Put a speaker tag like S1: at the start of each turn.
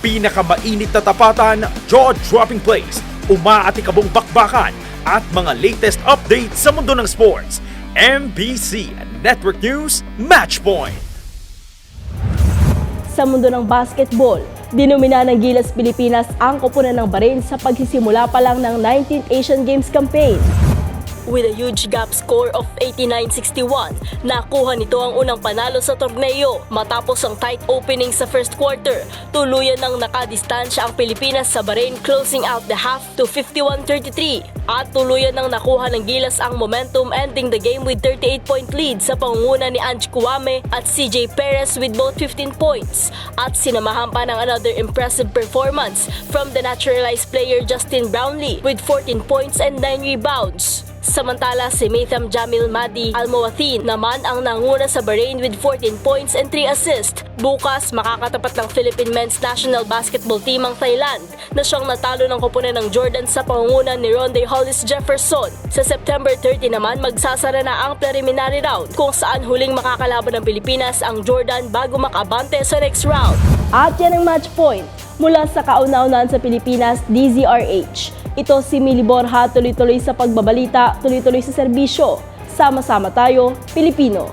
S1: Pinakamainit na tapatan, jaw-dropping plays, umaatikabong bakbakan, at mga latest updates sa mundo ng sports. MBC Network News Matchpoint.
S2: Sa mundo ng basketball, dinumina ng Gilas Pilipinas ang koponan ng Bahrain sa pagsisimula pa lang ng 19th Asian Games campaign. With a huge gap score of 89-61, nakuha nito ang unang panalo sa torneo matapos ang tight opening sa first quarter. Tuluyan ng nakadistansya ang Pilipinas sa Bahrain closing out the half to 51-33 at tuluyan ng nakuha ng Gilas ang momentum ending the game with 38-point lead sa pangunguna ni Ange Kuame at CJ Perez with both 15 points at sinamahan pa ng another impressive performance from the naturalized player Justin Brownlee with 14 points and 9 rebounds. Samantala si Matham Jamil Madi Almoathin naman ang nanguna sa Bahrain with 14 points and 3 assists. Bukas makakatapat ng Philippine Men's National Basketball Team ang Thailand na siyang natalo ng koponan ng Jordan sa pangunguna ni Ronde Hollis Jefferson. Sa September 30 naman magsasara na ang preliminary round kung saan huling makakalaban ng Pilipinas ang Jordan bago makabante sa next round. At yan ang match point mula sa kauna-unahan sa Pilipinas, DZRH. Ito si Mili Borja, tuloy-tuloy sa pagbabalita, tuloy-tuloy sa serbisyo. Sama-sama tayo, Pilipino.